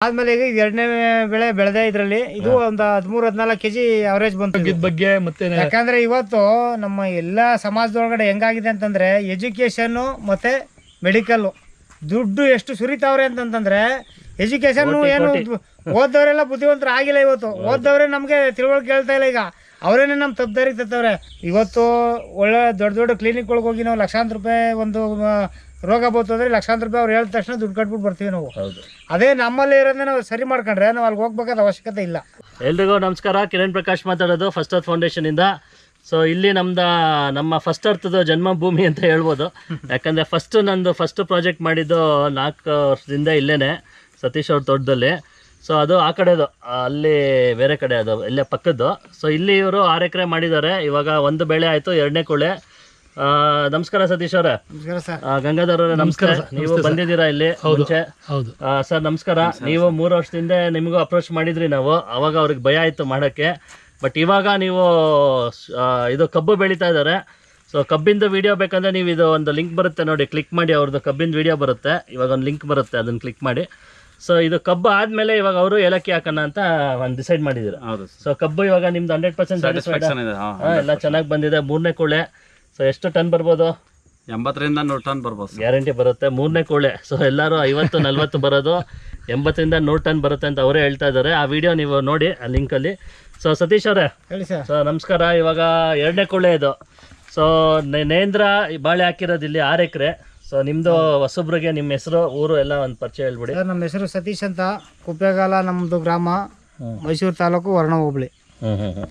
ಆದ್ಮೇಲೆ ಈಗ ಎರಡನೇ ಬೆಳೆ ಬೆಳೆದೇ ಇದ್ರಲ್ಲಿ ಇದು ಒಂದು ಹದಿಮೂರು ಹದಿನಾಲ್ಕು ಕೆಜಿ ಅವರೇಜ್ ಬಂತು ಇದು. ಬಗ್ಗೆ ಮತ್ತೆ ಯಾಕಂದ್ರೆ ಇವತ್ತು ನಮ್ಮ ಎಲ್ಲಾ ಸಮಾಜದೊಳಗಡೆ ಹೆಂಗಾಗಿದೆ ಅಂತಂದ್ರೆ ಎಜುಕೇಶನ್ ಮತ್ತೆ ಮೆಡಿಕಲ್ ದುಡ್ಡು ಎಷ್ಟು ಸುರಿತಾವ್ರೆ ಅಂತಂತಂದ್ರೆ ಎಜುಕೇಶನ್ ಏನು ಓದ್ದವರೆಲ್ಲ ಬುದ್ಧಿವಂತರ ಆಗಿಲ್ಲ ಇವತ್ತು. ಓದ್ದವ್ರೆ ನಮ್ಗೆ ತಿಳುವಳಿಕೆ ಹೇಳ್ತಾ ಇಲ್ಲ ಈಗ. ಅವರೇನೆ ನಮ್ಮ ತಪ್ಪದಾರಿಗೆ ತತ್ತವ್ರೆ. ಇವತ್ತು ಒಳ್ಳೆ ದೊಡ್ಡ ದೊಡ್ಡ ಕ್ಲಿನಿಕ್ ಒಳಗೆ ಹೋಗಿ ನಾವು ಲಕ್ಷಾಂತರ ರೂಪಾಯಿ ಒಂದು ರೋಗ ಬಂತು ಅಂದ್ರೆ ಲಕ್ಷಾಂತರ ರೂಪಾಯಿ ಅವ್ರು ಹೇಳಿದ ತಕ್ಷಣ ದುಡ್ಡು ಕಟ್ಬಿಟ್ಟು ಬರ್ತೀವಿ ನಾವು. ಹೌದು. ಅದೇ ನಮ್ಮಲ್ಲಿ ಇರೋದನ್ನ ನಾವು ಸರಿ ಮಾಡ್ಕೊಂಡ್ರೆ ನಾವು ಅಲ್ಲಿ ಹೋಗ್ಬೇಕಾದ ಅವಶ್ಯಕತೆ ಇಲ್ಲ. ಎಲ್ರಿಗೂ ನಮಸ್ಕಾರ. ಕಿರಣ್ ಪ್ರಕಾಶ್ ಮಾತಾಡೋದು ಫಸ್ಟ್ ಅರ್ತ್ ಫೌಂಡೇಶನ್ ಇಂದ. ಸೊ ಇಲ್ಲಿ ನಮ್ದು ನಮ್ಮ ಫಸ್ಟ್ ಅರ್ಥದ ಜನ್ಮಭೂಮಿ ಅಂತ ಹೇಳ್ಬೋದು. ಯಾಕಂದ್ರೆ ಫಸ್ಟ್ ನಂದು ಫಸ್ಟ್ ಪ್ರಾಜೆಕ್ಟ್ ಮಾಡಿದ್ದು ನಾಲ್ಕು ವರ್ಷದಿಂದ ಇಲ್ಲೇನೆ ಸತೀಶ್ ಅವ್ರ ತೋಟದಲ್ಲಿ. ಸೊ ಅದು ಆ ಕಡೆದು ಅಲ್ಲಿ ಬೇರೆ ಕಡೆ ಅದು ಇಲ್ಲೇ ಪಕ್ಕದ್ದು. ಸೊ ಇಲ್ಲಿ ಇವರು ಆರು ಎಕರೆ ಮಾಡಿದ್ದಾರೆ. ಇವಾಗ ಒಂದು ಬೆಳೆ ಆಯಿತು ಎರಡನೇ ಕುಳೆ. ನಮಸ್ಕಾರ ಸತೀಶ್ ಅವರೇ. ನಮಸ್ಕಾರ ಸರ್. ಗಂಗಾಧರ್ ಅವರೇ ನಮಸ್ಕಾರ ನೀವು ಬಂದಿದ್ದೀರಾ ಇಲ್ಲಿ ಮುಂಚೆ? ಹೌದು. ಸರ್ ನಮಸ್ಕಾರ. ನೀವು ಮೂರು ವರ್ಷದಿಂದ ನಿಮಗೂ ಅಪ್ರೋಚ್ ಮಾಡಿದ್ರಿ ನಾವು. ಅವಾಗ ಅವ್ರಿಗೆ ಭಯ ಆಯ್ತು ಮಾಡೋಕ್ಕೆ. ಬಟ್ ಇವಾಗ ನೀವು ಇದು ಕಬ್ಬು ಬೆಳೀತಾ ಇದ್ದಾರೆ. ಸೊ ಕಬ್ಬಿಂದು ವಿಡಿಯೋ ಬೇಕಂದ್ರೆ ನೀವು ಇದು ಒಂದು ಲಿಂಕ್ ಬರುತ್ತೆ ನೋಡಿ. ಕ್ಲಿಕ್ ಮಾಡಿ ಅವ್ರದ್ದು ಕಬ್ಬಿಂದು ವಿಡಿಯೋ ಬರುತ್ತೆ. ಇವಾಗ ಒಂದು ಲಿಂಕ್ ಬರುತ್ತೆ ಅದನ್ನು ಕ್ಲಿಕ್ ಮಾಡಿ. ಸೊ ಇದು ಕಬ್ಬು ಆದಮೇಲೆ ಇವಾಗ ಅವರು ಏಲಕ್ಕಿ ಹಾಕೋಣ ಅಂತ ಒಂದು ಡಿಸೈಡ್ ಮಾಡಿದ್ರು ಹೌದು ಸೊ ಕಬ್ಬು ಇವಾಗ ನಿಮ್ದು ಹಂಡ್ರೆಡ್ ಪರ್ಸೆಂಟ್ ಸ್ಯಾಟಿಸ್ಫ್ಯಾಕ್ಷನ್ ಇದೆ. ಹಾ, ಎಲ್ಲ ಚೆನ್ನಾಗಿ ಬಂದಿದೆ. ಮೂರನೇ ಕೂಳೆ. ಸೊ ಎಷ್ಟು ಟನ್ ಬರ್ಬೋದು? ಎಂಬತ್ತರಿಂದ ನೂರು ಟನ್ ಬರ್ಬೋದು ಸರ್. ಗ್ಯಾರಂಟಿ ಬರುತ್ತೆ. ಮೂರನೇ ಕೋಳೆ ಸೊ ಎಲ್ಲರೂ ಐವತ್ತು ನಲ್ವತ್ತು ಬರೋದು. ಎಂಬತ್ತರಿಂದ ನೂರು ಟನ್ ಬರುತ್ತೆ ಅಂತ ಅವರೇ ಹೇಳ್ತಾ ಇದ್ದಾರೆ. ಆ ವಿಡಿಯೋ ನೀವು ನೋಡಿ ಆ ಲಿಂಕಲ್ಲಿ ಸೊ ಸತೀಶ್ ಅವರೇ. ಹೇಳಿ ಸರ್ ಸೊ ನಮಸ್ಕಾರ. ಇವಾಗ ಎರಡನೇ ಕೋಳೆ ಇದು. ಸೊ ನೇಂದ್ರ ಈ ಬಾಳೆ ಹಾಕಿರೋದು ಇಲ್ಲಿ ಆರು ಎಕರೆ. ಸೊ ನಿಮ್ಮದು ಹೊಸಬ್ರಿಗೆ ನಿಮ್ಮ ಹೆಸರು ಊರು ಎಲ್ಲ ಒಂದು ಪರಿಚಯ ಹೇಳ್ಬಿಡಿ. ಸರ್ ನಮ್ಮ ಹೆಸರು ಸತೀಶ್ ಅಂತ. ಕುಪ್ಪೆಗಾಲ ನಮ್ಮದು ಗ್ರಾಮ. ಮೈಸೂರು ತಾಲೂಕು ವರ್ಣ ಹೋಬಳಿ ಹ್ಞೂ ಹ್ಞೂ ಹ್ಞೂ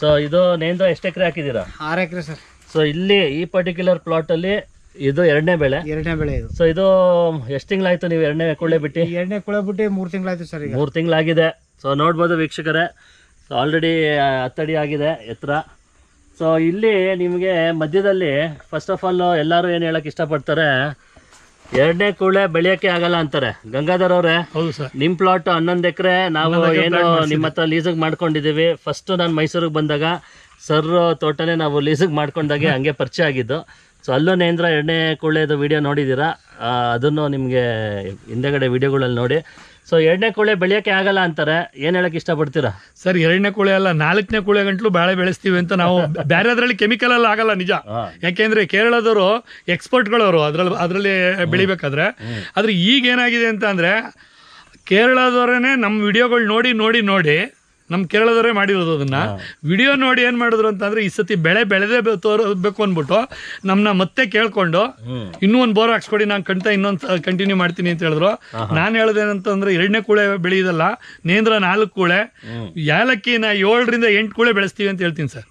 ಸೊ ಇದು ನೇಂದ್ರ ಎಷ್ಟು ಎಕರೆ ಹಾಕಿದ್ದೀರಾ? ಆರು ಎಕರೆ ಸರ್ ಸೊ ಇಲ್ಲಿ ಈ ಪರ್ಟಿಕ್ಯುಲರ್ ಪ್ಲಾಟಲ್ಲಿ ಇದು ಎರಡನೇ ಬೆಳೆ. ಎರಡನೇ ಬೆಳೆ ಇದು. ಸೊ ಇದು ಎಷ್ಟು ತಿಂಗಳಾಯ್ತು ನೀವು ಎರಡನೇ ಕೊಳ್ಳೆ ಬಿಟ್ಟು? ಎರಡನೇ ಕೊಳ್ಳೆ ಬಿಟ್ಟು ಮೂರು ತಿಂಗಳಾಯ್ತು ಸರ್ ಈಗ. ಮೂರು ತಿಂಗಳಾಗಿದೆ. ಸೊ ನೋಡ್ಬೋದು ವೀಕ್ಷಕರೇ. ಸೊ ಆಲ್ರೆಡಿ ಹತ್ತಡಿ ಆಗಿದೆ ಎತ್ತರ. ಸೊ ಇಲ್ಲಿ ನಿಮಗೆ ಮಧ್ಯದಲ್ಲಿ ಫಸ್ಟ್ ಆಫ್ ಆಲ್ ಎಲ್ಲರೂ ಏನು ಹೇಳಕ್ಕೆ ಇಷ್ಟಪಡ್ತಾರೆ? ಎರಡನೇ ಕೂಳೆ ಬೆಳೆಯೋಕೆ ಆಗಲ್ಲ ಅಂತಾರೆ. ಗಂಗಾಧರ್ ಅವರೇ ಹೌದು ಸರ್. ನಿಮ್ಮ ಪ್ಲಾಟ್ ಹನ್ನೊಂದು ಎಕರೆ ನಾವು ಏನು ನಿಮ್ಮ ಹತ್ರ ಲೀಸಿಗೆ ಮಾಡ್ಕೊಂಡಿದ್ದೀವಿ ಫಸ್ಟ್ ನಾನು ಮೈಸೂರಿಗೆ ಬಂದಾಗ ಸರ್ ತೋಟನೇ ನಾವು ಲೀಸಿಗೆ ಮಾಡ್ಕೊಂಡಾಗೆ ಹಂಗೆ ಪರಿಚಯ ಆಗಿದ್ದು. ಸೊ ಅಲ್ಲೂ ನೇಂದ್ರ ಎರಡನೇ ಕೂಳೆದು ವಿಡಿಯೋ ನೋಡಿದ್ದೀರಾ? ಅದನ್ನು ನಿಮಗೆ ಹಿಂದೆಗಡೆ ವಿಡಿಯೋಗಳಲ್ಲಿ ನೋಡಿ. ಸೊ ಎರಡನೇ ಕೋಳಿ ಬೆಳೆಯೋಕೆ ಆಗಲ್ಲ ಅಂತಾರೆ. ಏನು ಹೇಳಕ್ಕೆ ಇಷ್ಟಪಡ್ತೀರಾ? ಸರ್ ಎರಡನೇ ಕೋಳಿ ಅಲ್ಲ ನಾಲ್ಕನೇ ಕೋಳಿ ಗಂಟಲು ಬಾಳೆ ಬೆಳೆಸ್ತೀವಿ ಅಂತ ನಾವು ಬೇರೆ ಅದರಲ್ಲಿ ಕೆಮಿಕಲ್ ಎಲ್ಲ ಆಗಲ್ಲ ನಿಜ. ಯಾಕೆಂದ್ರೆ ಕೇರಳದವರು ಎಕ್ಸ್ಪರ್ಟ್ಗಳವರು ಅದ್ರಲ್ಲಿ ಅದರಲ್ಲಿ ಬೆಳಿಬೇಕಾದ್ರೆ. ಆದ್ರೆ ಈಗ ಏನಾಗಿದೆ ಅಂತ ಅಂದ್ರೆ ಕೇರಳದವರೇ ನಮ್ಮ ವಿಡಿಯೋಗಳು ನೋಡಿ ನೋಡಿ ನೋಡಿ ನಮ್ಮ ಕೇರಳದವರೇ ಮಾಡಿರೋದು ಅದನ್ನ. ವಿಡಿಯೋ ನೋಡಿ ಏನು ಮಾಡಿದ್ರು ಅಂತಂದ್ರೆ ಈ ಸತಿ ಬೆಳೆ ಬೆಳೆದೇ ತೋರಬೇಕು ಅಂದ್ಬಿಟ್ಟು ನಮ್ಮನ್ನ ಮತ್ತೆ ಕೇಳ್ಕೊಂಡು ಇನ್ನೂ ಒಂದು ಬೋರ್ ಹಾಕ್ಸ್ಕೊಡಿ ನಾನು ಕಂಟ ಇನ್ನೊಂದು ಕಂಟಿನ್ಯೂ ಮಾಡ್ತೀನಿ ಅಂತ ಹೇಳಿದ್ರು. ನಾನು ಹೇಳ್ದೇನಂತಂದ್ರೆ ಎರಡನೇ ಕೂಳೆ ಬೆಳೆಯೋದಲ್ಲ ನೇಂದ್ರ ನಾಲ್ಕು ಕೂಳೆ. ಏಲಕ್ಕಿನ ಏಳರಿಂದ ಎಂಟು ಕೂಳೆ ಬೆಳೆಸ್ತೀವಿ ಅಂತ ಹೇಳ್ತೀನಿ ಸರ್.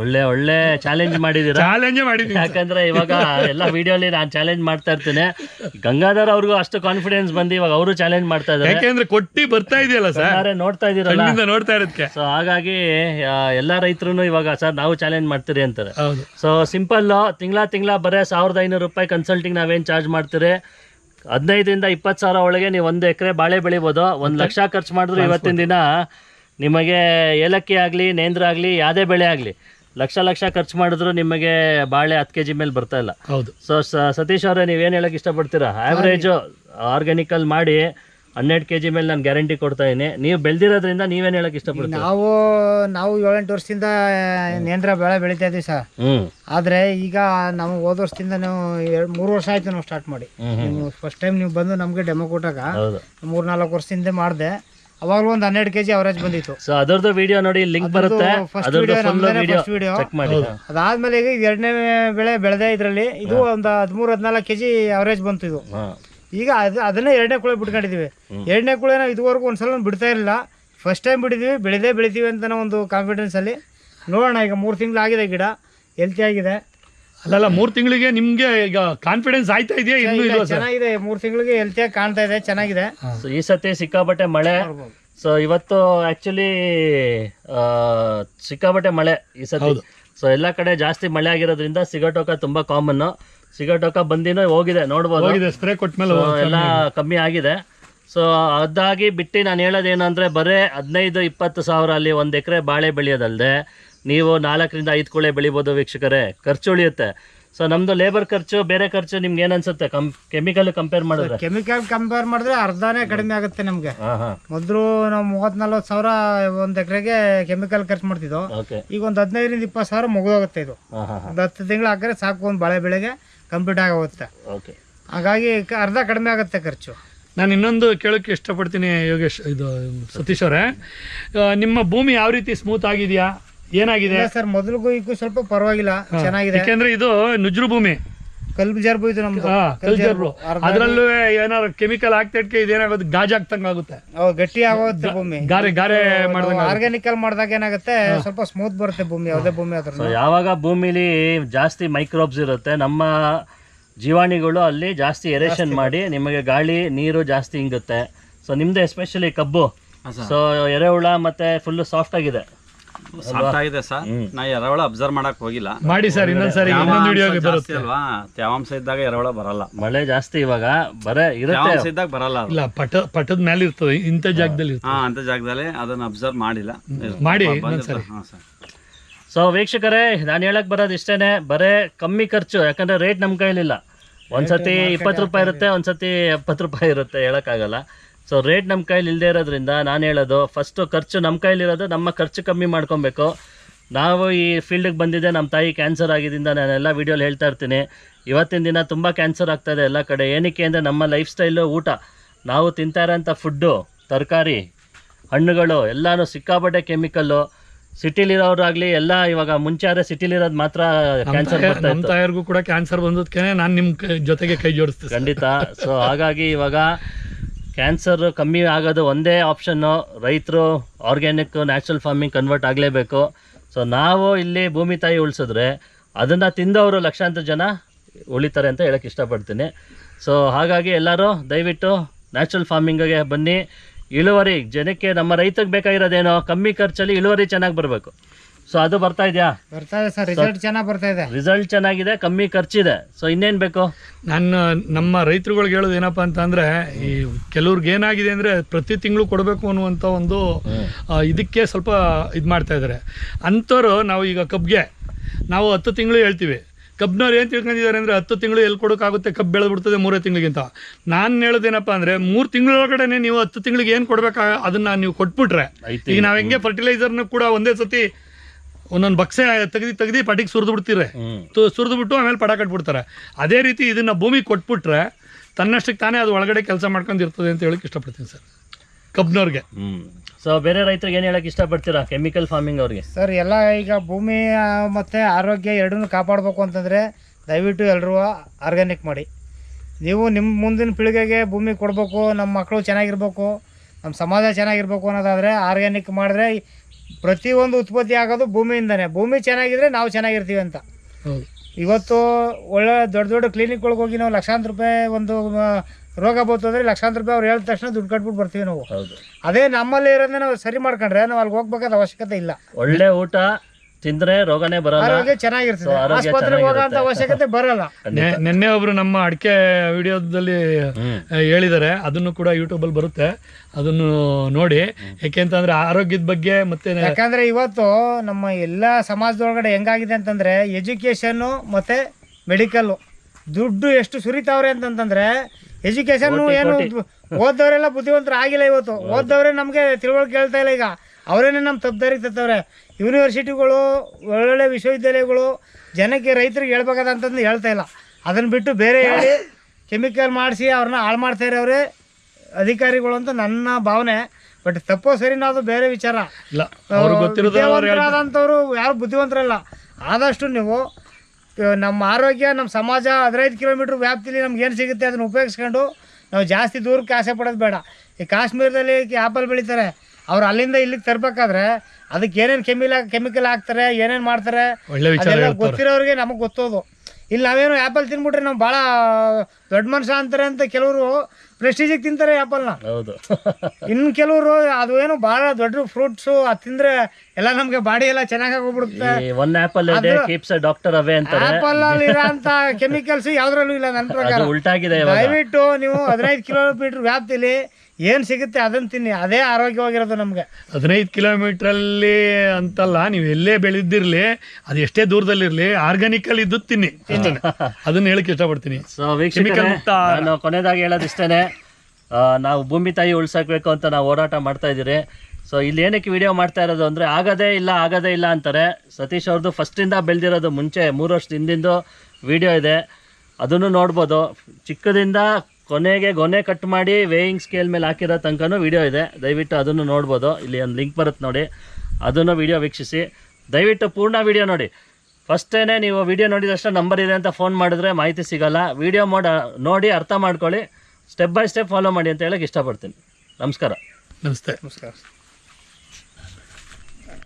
ಒಳ್ಳೆ ಒಳ್ಳೆ ಚಾಲೆಂಜ್ ಮಾಡಿದೀರ? ಚಾಲೆಂಜ್ ಮಾಡಿದೀನಿ ಯಾಕಂದ್ರೆ ಇವಾಗ ಎಲ್ಲ ವಿಡಿಯೋಲಿ ನಾನು ಚಾಲೆಂಜ್ ಮಾಡ್ತಾ ಇರ್ತೇನೆ. ಗಂಗಾಧರ್ ಅವ್ರಿಗೂ ಅಷ್ಟು ಕಾನ್ಫಿಡೆನ್ಸ್ ಬಂದು ಇವಾಗ ಅವರು ಚಾಲೆಂಜ್ ಮಾಡ್ತಾ ಇದ್ದಾರೆ ಯಾಕೆಂದ್ರೆ ಕೊಟ್ಟಿ ಬರ್ತಾ ಇದೆಯಲ್ಲ ಸರ್? ನೋಡ್ತಾ ಇದ್ದೀರಲ್ಲ ಕಣ್ಣಿಂದ ನೋಡ್ತಾ ಇರೋದಕ್ಕೆ ಸೊ ಹಾಗಾಗಿ ಎಲ್ಲಾ ರೈತರು ಇವಾಗ ಸರ್ ನಾವು ಚಾಲೆಂಜ್ ಮಾಡ್ತೀರಿ ಅಂತಾರೆ. ಸೊ ಸಿಂಪಲ್ ತಿಂಗಳ ತಿಂಗಳ ಬರೇ ಸಾವಿರದ ಐನೂರು ರೂಪಾಯಿ ಕನ್ಸಲ್ಟಿಂಗ್ ನಾವೇನು ಚಾರ್ಜ್ ಮಾಡ್ತೀರಿ? ಹದಿನೈದರಿಂದ ಇಪ್ಪತ್ತು ಸಾವಿರ ಒಳಗೆ ನೀವು ಒಂದು ಎಕರೆ ಬಾಳೆ ಬೆಳಿಬೋದು. ಒಂದು ಲಕ್ಷ ಖರ್ಚು ಮಾಡಿದ್ರು ಇವತ್ತಿನ ದಿನ ನಿಮಗೆ ಏಲಕ್ಕಿ ಆಗಲಿ ನೇಂದ್ರ ಆಗಲಿ ಯಾವುದೇ ಬೆಳೆ ಆಗಲಿ ಲಕ್ಷ ಲಕ್ಷ ಖರ್ಚು ಮಾಡಿದ್ರು ನಿಮಗೆ ಬಾಳೆ ಹತ್ತು ಕೆ ಜಿ ಮೇಲೆ ಬರ್ತಾ ಇಲ್ಲ. ಹೌದು. ಸೊ ಸತೀಶ್ ಅವರೇ ನೀವೇನು ಹೇಳಕ್ಕೆ ಇಷ್ಟಪಡ್ತೀರಾ? ಆವ್ರೇಜು ಆರ್ಗ್ಯಾನಿಕಲ್ ಮಾಡಿ ಹನ್ನೆರಡು ಕೆ ಜಿ ಮೇಲೆ ನಾನು ಗ್ಯಾರಂಟಿ ಕೊಡ್ತಾ ಇದ್ದೀನಿ. ನೀವು ಬೆಳೆದಿರೋದ್ರಿಂದ ನೀವೇನು ಹೇಳಕ್ಕೆ ಇಷ್ಟಪಡ್ತೀರಾ? ನಾವು ನಾವು ಏಳೆಂಟು ವರ್ಷದಿಂದ ನೇಂದ್ರ ಬೆಳೆ ಬೆಳಿತಾ ಇದ್ದೀವಿ ಸರ್. ಆದರೆ ಈಗ ನಾವು ಹೋದ ವರ್ಷದಿಂದ ನೀವು ಎರಡು ಮೂರು ವರ್ಷ ಆಯಿತು ನಾವು ಸ್ಟಾರ್ಟ್ ಮಾಡಿ. ನೀವು ಫಸ್ಟ್ ಟೈಮ್ ನೀವು ಬಂದು ನಮಗೆ ಡೆಮೋ ಕೊಟ್ಟಾಗ ಮೂರು ನಾಲ್ಕು ವರ್ಷದಿಂದ ಮಾಡಿದೆ. ಅವಾಗಲೂ ಒಂದು ಹನ್ನೆರಡು ಕೆಜಿ ಅವರೇಜ್ ಬಂದಿತ್ತು. ಸೊ ಅದರದ್ದು ವಿಡಿಯೋ ನೋಡಿ ಲಿಂಕ್ ಬರುತ್ತೆ. ಅದರದ್ದು ಫುಲ್ ವಿಡಿಯೋ ಚೆಕ್ ಮಾಡಿ. ಅದಾದ್ಮೇಲೆ ಈಗ ಎರಡನೇ ಬೆಳೆ ಬೆಳೆದೆ ಇದರಲ್ಲಿ ಇದು ಒಂದು ಹದಿಮೂರು ಹದಿನಾಲ್ಕು ಕೆಜಿ ಅವರೇಜ್ ಬಂತು ಇದು. ಈಗ ಅದು ಅದನ್ನೇ ಎರಡನೇ ಕುಳೆ ಬಿಟ್ಕೊಂಡಿದ್ದೀವಿ ಎರಡನೇ ಕುಳೆ ನಾವು ಇದುವರೆಗೂ ಒಂದ್ಸಲ ಬಿಡ್ತಾ ಇರಲಿಲ್ಲ. ಫಸ್ಟ್ ಟೈಮ್ ಬಿಡಿದ್ವಿ ಬೆಳೆದೇ ಬೆಳಿತೀವಿ ಅಂತ ಒಂದು ಕಾನ್ಫಿಡೆನ್ಸಲ್ಲಿ ನೋಡೋಣ ಈಗ ಮೂರು ತಿಂಗಳಾಗಿದೆ ಗಿಡ. ಹೆಲ್ತಿ ಆಗಿದೆ. ಅಲ್ಲಲ್ಲ ಮೂರ್ ತಿಂಗಳಿಗೆ ನಿಮ್ಗೆ ಈಗ ಕಾನ್ಫಿಡೆನ್ಸ್ ಆಯ್ತಾ ಇದೆಯಾ ಇನ್ನೂ ಇಲ್ಲ, ಸರ್? ಚೆನ್ನಾಗಿದೆ ಮೂರ್ ತಿಂಗಳಿಗೆ ಹೆಲ್ತಿಯಾಗಿ ಕಾಣ್ತಾ ಇದೆ ಚೆನ್ನಾಗಿದೆ. ಸೊ ಈ ಸತಿ ಸಿಕ್ಕಾಪಟ್ಟೆ ಮಳೆ. ಸೊ ಇವತ್ತು ಆಕ್ಚುಲಿ ಸಿಕ್ಕಾಪಟ್ಟೆ ಮಳೆ ಈ ಸತಿ. ಸೊ ಎಲ್ಲ ಕಡೆ ಜಾಸ್ತಿ ಮಳೆ ಆಗಿರೋದ್ರಿಂದ ಸಿಗಟೋಕ ತುಂಬಾ ಕಾಮನ್ ಸಿಗಟೋಕ ಬಂದಿನೂ ಹೋಗಿದೆ ನೋಡ್ಬೋದು. ಹೋಗಿದೆ ಸ್ಪ್ರೇ ಕೊಟ್ಮೇಲೆ So, ಎಲ್ಲ ಕಮ್ಮಿ ಆಗಿದೆ. ಸೊ ಅದಾಗಿ ಬಿಟ್ಟು ನಾನು ಹೇಳೋದೇನಂದ್ರೆ ಬರೇ ಹದಿನೈದು ಇಪ್ಪತ್ತು ಸಾವಿರ ಅಲ್ಲಿ ಒಂದು ಎಕರೆ ಬಾಳೆ ಬೆಳೆಯೋದಲ್ಲದೆ ನೀವು ನಾಲ್ಕರಿಂದ ಐದು ಕೋಳಿ ಬೆಳಿಬೋದು ವೀಕ್ಷಕರೇ. ಖರ್ಚು ಉಳಿಯುತ್ತೆ. ಸೊ ನಮ್ದು ಲೇಬರ್ ಖರ್ಚು ಬೇರೆ ಖರ್ಚು ನಿಮ್ಗೆ ಏನ್ ಅನ್ಸುತ್ತೆ? ಕಂ ಕೆಮಿಕಲ್ ಕಂಪೇರ್ ಮಾಡಿದ್ರೆ. ಕೆಮಿಕಲ್ ಕಂಪೇರ್ ಮಾಡಿದ್ರೆ ಅರ್ಧನೇ ಕಡಿಮೆ ಆಗುತ್ತೆ ನಮ್ಗೆ. ಹಾ ಹಾ. ಮೊದಲು ನಾವು ಮೂವತ್ತು ನಲ್ವತ್ತು ಸಾವಿರ ಒಂದು ಎಕರೆಗೆ ಕೆಮಿಕಲ್ ಖರ್ಚು ಮಾಡ್ತಿದ್ವು ಈಗ ಒಂದು ಹದಿನೈದರಿಂದ ಇಪ್ಪತ್ತು ಸಾವಿರ ಮುಗಿದೋಗುತ್ತೆ ಇದು. ಒಂದ್ ಹಾ ಹಾ. ಒಂದು ಹತ್ತು ತಿಂಗಳು ಹಾಕಿದ್ರೆ ಸಾಕು ಒಂದು ಬಳೆ ಬೆಳೆಗೆ ಕಂಪ್ಲೀಟ್ ಆಗೋಗುತ್ತೆ. ಓಕೆ ಹಾಗಾಗಿ ಕ- ಅರ್ಧ ಕಡಿಮೆ ಆಗುತ್ತೆ ಖರ್ಚು. ನಾನು ಇನ್ನೊಂದು ಕೇಳೋಕ್ಕೆ ಇಷ್ಟಪಡ್ತೀನಿ ಯೋಗೇಶ್ ಇದು ಸತೀಶ್ ಅವರೇ. ನಿಮ್ಮ ಭೂಮಿ ಯಾವ ರೀತಿ ಸ್ಮೂತ್ ಆಗಿದೆಯಾ? ಏನಾಗಿದೆ? ಸರ್ ಮೊದಲಿಗೂ ಈಗ ಸ್ವಲ್ಪ ಪರವಾಗಿಲ್ಲ ಚೆನ್ನಾಗಿದೆ. ಯಾಕೆಂದ್ರೆ ಇದು ನುಜ್ರು ಭೂಮಿ ಕಲ್ಬು ಜರ್ಬು ಇದು ನಮ್ದು ಹಾ ಅದ್ರಲ್ಲೂ ಏನಾದ್ರು ಕೆಮಿಕಲ್ ಹಾಕ್ತಿಟ್ಕೆ ಇದೇನಾಗುತ್ತೆ ಗಾಜಾಗ್ತಂಗೆ ಆಗುತ್ತೆ. ಗಟ್ಟಿ ಆಗೋದು ಭೂಮಿ. ಗಾರೆ ಗಾರೆ ಮಾಡಿದಾಗ ಆರ್ಗ್ಯಾನಿಕಲ್ ಮಾಡಿದಾಗ ಏನಾಗುತ್ತೆ ಸ್ವಲ್ಪ ಸ್ಮೂತ್ ಬರುತ್ತೆ ಭೂಮಿ ಯಾವುದೇ ಭೂಮಿ ಸೊ ಆದ್ರೂ ಯಾವಾಗ ಭೂಮಿಲಿ ಜಾಸ್ತಿ ಮೈಕ್ರೋಬ್ಸ್ ಇರುತ್ತೆ ನಮ್ಮ ಜೀವಾಣಿಗಳು ಅಲ್ಲಿ ಜಾಸ್ತಿ ಎರೇಷನ್ ಮಾಡಿ ನಿಮಗೆ ಗಾಳಿ ನೀರು ಜಾಸ್ತಿ ಹಿಂಗುತ್ತೆ ಸೊ ನಿಮ್ದು ಎಸ್ಪೆಷಲಿ ಕಬ್ಬು. ಸೊ ಎರೆಹುಳ ಮತ್ತೆ ಫುಲ್ ಸಾಫ್ಟ್ ಆಗಿದೆ. ಸಾಫ್ಟ್ ಇದೆ ಸರ್. ನಾ ಎರೆಹುಳ ಅಬ್ಸರ್ವ್ ಮಾಡಕ್ ಹೋಗಿಲ್ಲ. ಮಾಡಿ ಸರ್ ಇನ್ನೊಂದ್ಸರಿ ಇನ್ನೊಂದು ವಿಡಿಯೋ ತೇವಾಂಶ ಜಾಸ್ತಿ ಬರುತ್ತೆ. ಅಲ್ವಾ? ತೇವಾಂಶ ಇದ್ದಾಗ ಎರೆಹುಳ ಬರಲ್ಲ. ಮಳೆ ಜಾಸ್ತಿ ಇವಾಗ ಬರೇ ಇರುತ್ತೆ. ತೇವಾಂಶ ಇದ್ದಾಗ ಬರಲ್ಲ ಅದು. ಇಲ್ಲ ಪಟ ಪಟದ ಮೇಲೆ ಇರ್ತದೆ ಇಂಥ ಜಾಗದಲ್ಲಿ ಇರ್ತದೆ. ಹಾ ಅಂತ ಜಾಗದಲ್ಲಿ ಅದನ್ನ ಅಬ್ಸರ್ವ್ ಮಾಡಿಲ್ಲ. ಮಾಡಿ ಇನ್ನೊಂದ್ಸರಿ. ಹಾ ಸರ್. ಸೊ ವೀಕ್ಷಕರೇ ನಾನು ಹೇಳಕ್ ಬರೋದು ಇಷ್ಟೇನೆ ಬರೇ ಕಮ್ಮಿ ಖರ್ಚು ಯಾಕಂದ್ರೆ ರೇಟ್ ನಮ್ಮ ಕೈಲಿಲ್ಲ. ಒಂದ್ಸತಿ ಇಪ್ಪತ್ತು ರೂಪಾಯಿ ಇರುತ್ತೆ ಒಂದ್ಸತಿ ಎಪ್ಪತ್ತು ರೂಪಾಯಿ ಇರುತ್ತೆ ಹೇಳಕ್ಕಾಗಲ್ಲ. ಸೊ ರೇಟ್ ನಮ್ಮ ಕೈಲಿ ಇಲ್ಲದೆ ಇರೋದ್ರಿಂದ ನಾನು ಹೇಳೋದು ಫಸ್ಟು ಖರ್ಚು ನಮ್ಮ ಕೈಲಿರೋದು ನಮ್ಮ ಖರ್ಚು ಕಮ್ಮಿ ಮಾಡ್ಕೊಬೇಕು. ನಾವು ಈ ಫೀಲ್ಡಿಗೆ ಬಂದಿದ್ದೆ ನಮ್ಮ ತಾಯಿ ಕ್ಯಾನ್ಸರ್ ಆಗಿದ್ದರಿಂದ ನಾನೆಲ್ಲ ವೀಡಿಯೋಲಿ ಹೇಳ್ತಾ ಇರ್ತೀನಿ. ಇವತ್ತಿನ ದಿನ ತುಂಬ ಕ್ಯಾನ್ಸರ್ ಆಗ್ತಾಯಿದೆ ಎಲ್ಲ ಕಡೆ. ಏನಕ್ಕೆ ಅಂದರೆ ನಮ್ಮ ಲೈಫ್ ಸ್ಟೈಲು ಊಟ. ನಾವು ತಿಂತಾ ಇರೋಂಥ ಫುಡ್ಡು ತರಕಾರಿ ಹಣ್ಣುಗಳು ಎಲ್ಲಾನು ಸಿಕ್ಕಾಪಟ್ಟೆ ಕೆಮಿಕಲ್ಲು ಸಿಟಿಲಿರೋರಾಗಲಿ ಎಲ್ಲ ಇವಾಗ ಮುಂಚೆ ಆದರೆ ಸಿಟಿಲಿರೋದು ಮಾತ್ರ ಕ್ಯಾನ್ಸರ್ ಬರ್ತಾ ನಮ್ಮ ಇತ್ತು. ಕೂಡ ಕ್ಯಾನ್ಸರ್ ಬಂದದಕ್ಕೆ ನಾನು ನಿಮ್ಮ ಕ- ಜೊತೆಗೆ ಕೈ ಜೋಡಿಸ್ತೀನಿ. ಖಂಡಿತ. ಸೊ ಹಾಗಾಗಿ ಇವಾಗ ಕ್ಯಾನ್ಸರ್ ಕಮ್ಮಿ ಆಗೋದು ಒಂದೇ ಆಪ್ಷನ್ನು ರೈತರು ಆರ್ಗ್ಯಾನಿಕ್ ನ್ಯಾಚುರಲ್ ಫಾರ್ಮಿಂಗ್ ಕನ್ವರ್ಟ್ ಆಗಲೇಬೇಕು. ಸೊ ನಾವು ಇಲ್ಲಿ ಭೂಮಿ ತಾಯಿ ಉಳಿಸಿದ್ರೆ ಅದನ್ನು ತಿಂದವರು ಲಕ್ಷಾಂತರ ಜನ ಉಳಿತಾರೆ ಅಂತ ಹೇಳಕ್ಕೆ ಇಷ್ಟಪಡ್ತೀನಿ. ಸೊ ಹಾಗಾಗಿ ಎಲ್ಲರೂ ದಯವಿಟ್ಟು ನ್ಯಾಚುರಲ್ ಫಾರ್ಮಿಂಗಿಗೆ ಬನ್ನಿ. ಇಳುವರಿ, ಜನಕ್ಕೆ ನಮ್ಮ ರೈತಕ್ಕೆ ಬೇಕಾಗಿರೋದೇನೋ ಕಮ್ಮಿ ಖರ್ಚಲ್ಲಿ ಇಳುವರಿ ಚೆನ್ನಾಗಿ ಬರಬೇಕು. ಸೊ ಅದು ಬರ್ತಾ ಇದೆಯಾ? ಬರ್ತಾ ಇದೆ ಸರ್ ರಿಸಲ್ಟ್ ಚೆನ್ನಾಗಿ ಬರ್ತಾ ಇದೆ. ರಿಸಲ್ಟ್ ಚೆನ್ನಾಗಿದೆ ಕಮ್ಮಿ ಖರ್ಚಿದೆ. ಸೊ ಇನ್ನೇನು ಬೇಕು? ನಾನು ನಮ್ಮ ರೈತರುಗಳಿಗೆ ಹೇಳೋದು ಏನಪ್ಪ ಅಂತಂದ್ರೆ ಈ ಕೆಲವ್ರಿಗೆ ಏನಾಗಿದೆ ಅಂದ್ರೆ ಪ್ರತಿ ತಿಂಗಳು ಕೊಡಬೇಕು ಅನ್ನುವಂಥ ಒಂದು ಆ, ಇದಕ್ಕೆ ಸ್ವಲ್ಪ ಇದು ಮಾಡ್ತಾ ಇದ್ದಾರೆ ಅಂಥವ್ರು ನಾವು ಈಗ ಕಬ್ಗೆ ನಾವು ಹತ್ತು ತಿಂಗಳು ಹೇಳ್ತೀವಿ. ಕಬ್ನವ್ರು ಏನು ತಿಳ್ಕೊಂಡಿದ್ದಾರೆ ಅಂದರೆ ಹತ್ತು ತಿಂಗಳು ಎಲ್ಲಿ ಕೊಡೋಕ್ಕಾಗುತ್ತೆ ಕಬ್ಬು ಬೆಳೆದ್ಬಿಡ್ತದೆ ಮೂರೇ ತಿಂಗಳಿಗಿಂತ. ನಾನು ಹೇಳೋದೇನಪ್ಪ ಅಂದರೆ ಮೂರು ತಿಂಗಳೊಳಗಡೆ ನೀವು ಹತ್ತು ತಿಂಗಳಿಗೆ ಏನು ಕೊಡಬೇಕಾ ಅದನ್ನು ನೀವು ಕೊಟ್ಬಿಟ್ರೆ. ಈಗ ನಾವು ಹೆಂಗೆ ಫರ್ಟಿಲೈಸರ್ನ ಕೂಡ ಒಂದೇ ಸತಿ ಒಂದೊಂದು ಬಕ್ಸೆ ತೆಗ್ದು ತೆಗ್ದು ಪಟಿಗೆ ಸುರಿದು ಬಿಡ್ತೀರಿ. ಸುರಿದು ಬಿಟ್ಟು ಆಮೇಲೆ ಪಡ ಕಟ್ಬಿಡ್ತಾರೆ. ಅದೇ ರೀತಿ ಇದನ್ನ ಭೂಮಿ ಕೊಟ್ಬಿಟ್ರೆ ತನ್ನಷ್ಟಕ್ಕೆ ತಾನೇ ಅದು ಒಳಗಡೆ ಕೆಲಸ ಮಾಡ್ಕೊಂಡಿರ್ತದೆ ಅಂತ ಹೇಳಕ್ ಇಷ್ಟಪಡ್ತೀನಿ ಸರ್. ಕಬ್ನವ್ರಿಗೆ ಸೊ ಬೇರೆ ರೈತರಿಗೆ ಏನು ಹೇಳಕ್ ಇಷ್ಟಪಡ್ತೀರಾ ಕೆಮಿಕಲ್ ಫಾರ್ಮಿಂಗ್ ಅವ್ರಿಗೆ? ಸರ್ ಎಲ್ಲ ಈಗ ಭೂಮಿ ಮತ್ತೆ ಆರೋಗ್ಯ ಎರಡನ್ನೂ ಕಾಪಾಡಬೇಕು ಅಂತಂದರೆ ದಯವಿಟ್ಟು ಎಲ್ಲರೂ ಆರ್ಗ್ಯಾನಿಕ್ ಮಾಡಿ. ನೀವು ನಿಮ್ಮ ಮುಂದಿನ ಪೀಳಿಗೆಗೆ ಭೂಮಿ ಕೊಡಬೇಕು ನಮ್ಮ ಮಕ್ಕಳು ಚೆನ್ನಾಗಿರ್ಬೇಕು ನಮ್ಮ ಸಮಾಜ ಚೆನ್ನಾಗಿರ್ಬೇಕು ಅನ್ನೋದಾದರೆ ಆರ್ಗ್ಯಾನಿಕ್ ಮಾಡಿದ್ರೆ ಪ್ರತಿಯೊಂದು ಉತ್ಪತ್ತಿ ಆಗೋದು ಭೂಮಿಯಿಂದನೇ. ಭೂಮಿ ಚೆನ್ನಾಗಿದ್ರೆ ನಾವು ಚೆನ್ನಾಗಿರ್ತೀವಿ ಅಂತ. ಹೌದು. ಇವತ್ತು ಒಳ್ಳೆ ದೊಡ್ಡ ದೊಡ್ಡ ಕ್ಲಿನಿಕ್ಗಳಿಗೆ ಹೋಗಿ ನಾವು ಲಕ್ಷಾಂತರ ರೂಪಾಯಿ ಒಂದು ರೋಗ ರೋಗ ಬಂತಂದ್ರೆ ಲಕ್ಷಾಂತರ ರೂಪಾಯಿ ಅವ್ರು ಹೇಳಿದ ತಕ್ಷಣ ದುಡ್ಡು ಕಟ್ಬಿಟ್ಟು ಬರ್ತೀವಿ ನಾವು. ಹೌದು. ಅದೇ ನಮ್ಮಲ್ಲಿ ಇರೋದನ್ನ ನಾವು ಸರಿ ಮಾಡ್ಕೊಂಡ್ರೆ ನಾವು ಅಲ್ಲಿಗೆ ಹೋಗ್ಬೇಕಾದ ಅವಶ್ಯಕತೆ ಇಲ್ಲ. ಒಳ್ಳೆ ಊಟ ತಿಂದ್ರೆ ರೋಗನೇ ಬರಲ್ಲ. ಆರೋಗ್ಯ ಚೆನ್ನಾಗಿರ್ತದೆ. So, ಆರೋಗ್ಯ ಆಸ್ಪತ್ರೆಗೆ ಹೋಗೋಂಥ ಅವಶ್ಯಕತೆ ಬರಲ್ಲ. ನೆ- ನಿನ್ನೆ ಒಬ್ರು ನಮ್ಮ ಅಡಿಕೆ ವಿಡಿಯೋದಲ್ಲಿ ಹೇಳಿದ್ದಾರೆ. ಅದನ್ನು ಕೂಡ ಯೂಟ್ಯೂಬಲ್ಲಿ ಬರುತ್ತೆ. ಅದನ್ನು ನೋಡಿ. ಯಾಕೆಂತಂದ್ರೆ ಆರೋಗ್ಯದ ಬಗ್ಗೆ ಮತ್ತೆ ಯಾಕಂದ್ರೆ ಇವತ್ತು ನಮ್ಮ ಎಲ್ಲ ಸಮಾಜದೊಳಗಡೆ ಹೆಂಗಾಗಿದೆ ಅಂತಂದ್ರೆ ಎಜುಕೇಶನ್ ಮತ್ತೆ ಮೆಡಿಕಲ್. ದುಡ್ಡು ಎಷ್ಟು ಸುರಿತಾವ್ರೆ ಅಂತಂತಂದ್ರೆ ಎಜುಕೇಶನ್ ಏನು ಕೋಟಿ. ಓದ್ದವರೆಲ್ಲ ಬುದ್ಧಿವಂತರು ಆಗಿಲ್ಲ ಇವತ್ತು. ಓದ್ದವ್ರೆ ನಮ್ಗೆ ತಿಳುವಳಿಕೆ ಹೇಳ್ತಾ ಇಲ್ಲ ಈಗ. ಅವರೇನೆ ನಮ್ಮ ತಪ್ಪದಾರಿಗೆ ತತ್ತವ್ರೆ ಯೂನಿವರ್ಸಿಟಿಗಳು ಒಳ್ಳೊಳ್ಳೆ ವಿಶ್ವವಿದ್ಯಾಲಯಗಳು ಜನಕ್ಕೆ ರೈತರಿಗೆ ಹೇಳ್ಬೇಕಾದಂತಂದು ಹೇಳ್ತಾ ಇಲ್ಲ. ಅದನ್ನು ಬಿಟ್ಟು ಬೇರೆ ಹೇಳಿ ಕೆಮಿಕಲ್ ಮಾಡಿಸಿ ಅವ್ರನ್ನ ಹಾಳು ಮಾಡ್ತಾ ಅವರೇ ಅಧಿಕಾರಿಗಳು ಅಂತ ನನ್ನ ಭಾವನೆ. ಬಟ್ ತಪ್ಪೋ ಸರಿನಾದ್ರು ಅದು ಬೇರೆ ವಿಚಾರ. ಇಲ್ಲ ಬುದ್ಧಿವಂತರಾದಂಥವ್ರು. ಯಾರು ಬುದ್ಧಿವಂತರಲ್ಲ. ಆದಷ್ಟು ನೀವು ನಮ್ಮ ಆರೋಗ್ಯ ನಮ್ಮ ಸಮಾಜ ಹದಿನೈದು ಕಿಲೋಮೀಟ್ರ್ ವ್ಯಾಪ್ತಿಲಿ ನಮ್ಗೆ ಏನು ಸಿಗುತ್ತೆ ಅದನ್ನು ಉಪಯೋಗಿಸ್ಕೊಂಡು ನಾವು ಜಾಸ್ತಿ ದೂರಕ್ಕೆ ಆಸೆ ಪಡೋದು ಬೇಡ. ಈ ಕಾಶ್ಮೀರದಲ್ಲಿ ಆ್ಯಪಲ್ ಬೆಳೀತಾರೆ. ಅವ್ರು ಅಲ್ಲಿಂದ ಇಲ್ಲಿಗೆ ತರಬೇಕಾದ್ರೆ ಅದಕ್ಕೆ ಏನೇನು ಕೆಮಿಲ್ ಕೆಮಿಕಲ್ ಹಾಕ್ತಾರೆ ಏನೇನು ಮಾಡ್ತಾರೆ ಒಳ್ಳೆ ವಿಚಾರ ಅದೆಲ್ಲ ಹೇಳ್ತಾರೆ. ಗೊತ್ತಿರೋರಿಗೆ ನಮಗೆ ಗೊತ್ತೋದು. ಇಲ್ಲಿ ನಾವೇನು ಆ್ಯಪಲ್ ತಿನ್ಬಿಟ್ರೆ ನಾವು ಭಾಳ ದೊಡ್ಡ ಮನುಷ್ಯ ಅಂತಾರೆ ಅಂತ ಕೆಲವರು ಪ್ರೆಸ್ಟೀಜಿಗೆ ತಿಂತಾರೆ ಆ್ಯಪಲ್ನ ಹೌದು. ಇನ್ನು ಕೆಲವರು ಅದು ಏನು ಭಾಳ ದೊಡ್ಡ ಫ್ರೂಟ್ಸು ಅದು ತಿಂದರೆ ಎಲ್ಲ ನಮಗೆ ಬಾಡಿ ಎಲ್ಲ ಚೆನ್ನಾಗಿ ಹೋಗ್ಬಿಡುತ್ತೆ ಈ one apple a day keeps doctor away ಅಂತ ಆ್ಯಪಲ್ ಅಲ್ಲಿ ಇರೋಂಥ ಕೆಮಿಕಲ್ಸ್ ಯಾವ್ದ್ರಲ್ಲೂ ಇಲ್ಲ ನನ್ನ ಪ್ರಕಾರ. ಅದು ಉಲ್ಟಾಗಿದೆ ದಯವಿಟ್ಟು ನೀವು ಹದಿನೈದು ಕಿಲೋಮೀಟರ್ ವ್ಯಾಪ್ತಿಲಿ ಏನು ಸಿಗುತ್ತೆ ಅದನ್ನು ತಿನ್ನಿ. ಅದೇ ಆರೋಗ್ಯವಾಗಿರೋದು ನಮಗೆ. ಹದಿನೈದು ಕಿಲೋಮೀಟ್ರಲ್ಲಿ ಅಂತಲ್ಲ ನೀವು ಎಲ್ಲೇ ಬೆಳೆದಿರ್ಲಿ ಅದು ಎಷ್ಟೇ ದೂರದಲ್ಲಿರಲಿ ಆರ್ಗಾನಿಕಲ್ಲಿ ಇದ್ದು ತಿನ್ನಿ. ಅದನ್ನ ಹೇಳಕ್ ಇಷ್ಟಪಡ್ತೀನಿ. ಕೊನೆಯದಾಗಿ ಹೇಳೋದಿಷ್ಟೇ ನಾವು ಭೂಮಿ ತಾಯಿ ಉಳ್ಸಾಕ್ಬೇಕು ಅಂತ ನಾವು ಹೋರಾಟ ಮಾಡ್ತಾ ಇದ್ದೀರಿ. ಸೊ ಇಲ್ಲಿ ಏನಕ್ಕೆ ವಿಡಿಯೋ ಮಾಡ್ತಾ ಇರೋದು ಅಂದರೆ, ಆಗದೇ ಇಲ್ಲ ಆಗದೇ ಇಲ್ಲ ಅಂತಾರೆ. ಸತೀಶ್ ಅವ್ರದ್ದು ಫಸ್ಟಿಂದ ಬೆಳೆದಿರೋದು ಮುಂಚೆ, ಮೂರು ವರ್ಷದ ಹಿಂದಿಂದು ವಿಡಿಯೋ ಇದೆ. ಅದನ್ನು ನೋಡ್ಬೋದು. ಚಿಕ್ಕದಿಂದ ಕೊನೆಗೆ ಗೊನೆ ಕಟ್ ಮಾಡಿ ವೇಯಿಂಗ್ ಸ್ಕೇಲ್ ಮೇಲೆ ಹಾಕಿರೋ ತನಕನೂ ವಿಡಿಯೋ ಇದೆ. ದಯವಿಟ್ಟು ಅದನ್ನು ನೋಡ್ಬೋದು. ಇಲ್ಲಿ ಒಂದು ಲಿಂಕ್ ಬರುತ್ತೆ ನೋಡಿ. ಅದನ್ನು ವಿಡಿಯೋ ವೀಕ್ಷಿಸಿ. ದಯವಿಟ್ಟು ಪೂರ್ಣ ವಿಡಿಯೋ ನೋಡಿ. ಫಸ್ಟೇ ನೀವು ವಿಡಿಯೋ ನೋಡಿದಷ್ಟು ನಂಬರ್ ಇದೆ ಅಂತ ಫೋನ್ ಮಾಡಿದ್ರೆ ಮಾಹಿತಿ ಸಿಗಲ್ಲ. ವಿಡಿಯೋ ಮೋಡ ನೋಡಿ, ಅರ್ಥ ಮಾಡ್ಕೊಳ್ಳಿ. ಸ್ಟೆಪ್ ಬೈ ಸ್ಟೆಪ್ ಫಾಲೋ ಮಾಡಿ ಅಂತ ಹೇಳಕ್ಕೆ ಇಷ್ಟಪಡ್ತೀನಿ. ನಮಸ್ಕಾರ. ನಮಸ್ತೆ. ನಮಸ್ಕಾರ.